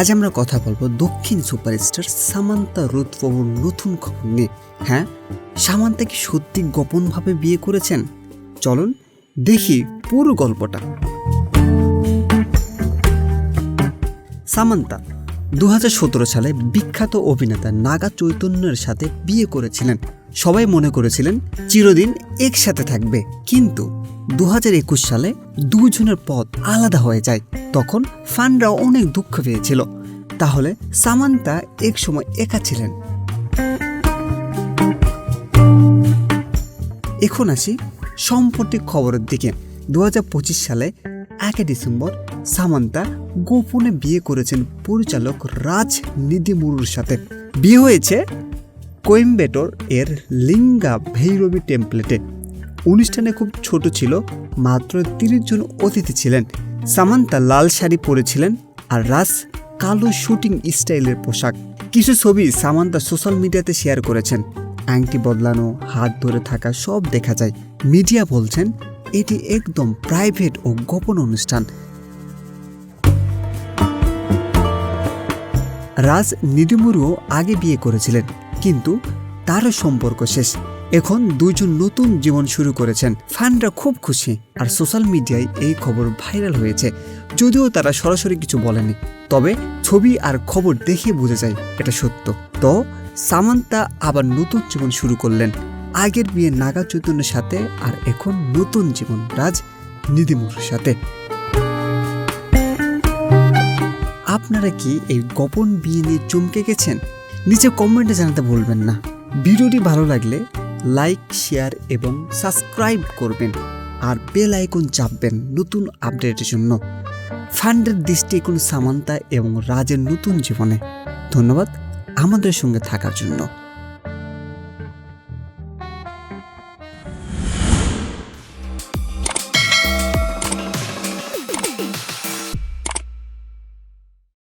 আজ আমরা কথা বলব দক্ষিণ সুপারস্টার সামান্তা রুথ বাবুর নতুন খবর নিয়ে। হ্যাঁ সামান্তা কি সত্যি গোপনভাবে বিয়ে করেছেন? চলুন দেখি পুরো গল্পটা। সামান্তা দু হাজার সতেরো সালে বিখ্যাত অভিনেতা নাগা চৈতন্যের সাথে বিয়ে করেছিলেন। সবাই মনে করেছিলেন চিরদিন একসাথে থাকবে। কিন্তু দু হাজার একুশ সালে দুজনের পথ আলাদা হয়ে যায়। তখন ফানরা অনেক দুঃখ পেয়েছিল। তাহলে সামান্তা এক সময় একা ছিলেন। এখন আসি সম্পত্তির খবরের দিকে। দু হাজার পঁচিশ সালে একে ডিসেম্বর সামান্তা গোপনে বিয়ে করেছেন পরিচালক রাজ নিধিমুরুর সাথে। বিয়ে হয়েছে কোয়েম্বেটোর এর লিঙ্গা ভৈরবী টেম্পলেটে অনুষ্ঠানে খুব ছোট ছিল, মাত্র তিরিশ জন অতিথি ছিলেন। সামান্তা লাল শাড়ি পরেছিলেন আর রাজ কালো শুটিং স্টাইলের পোশাক। কিছু ছবি সামান্তা সোশ্যাল মিডিয়াতে শেয়ার করেছেন। আংটি বদলানো, হাত ধরে থাকা সব দেখা যায়। মিডিয়া বলছেন, এটি একদম প্রাইভেট ও গোপন অনুষ্ঠান। রাজ নিডিমুরুও আগে বিয়ে করেছিলেন। কিন্তু তারও সম্পর্ক শেষ। এখন দুজন নতুন জীবন শুরু করেছেন। ফ্যানরা খুব খুশি। আর সোশ্যাল মিডিয়ায় এই খবর ভাইরাল হয়েছে। যদিও তারা সরাসরি কিছু বলেনি। তবে ছবি আর খবর দেখে বোঝা যায় এটা সত্য। তো সামান্তা আবার নতুন জীবন শুরু করলেন। আগের বিয়ে নাগা চৈতন্যের সাথে আর এখন নতুন জীবন রাজ নিধিমুরের সাথে। আপনারা কি এই গোপন বিয়ে নিয়ে চমকে গেছেন? নিচে কমেন্টে জানাতে ভুলবেন না। ভিডিওটি ভালো লাগলে লাইক, শেয়ার এবং সাবস্ক্রাইব করবেন আর বেল আইকন চাপবেন নতুন আপডেটের জন্য। ফান্ডের দৃষ্টি এখন সামান্তা এবং রাজের নতুন জীবনে। ধন্যবাদ আমাদের সঙ্গে থাকার জন্য।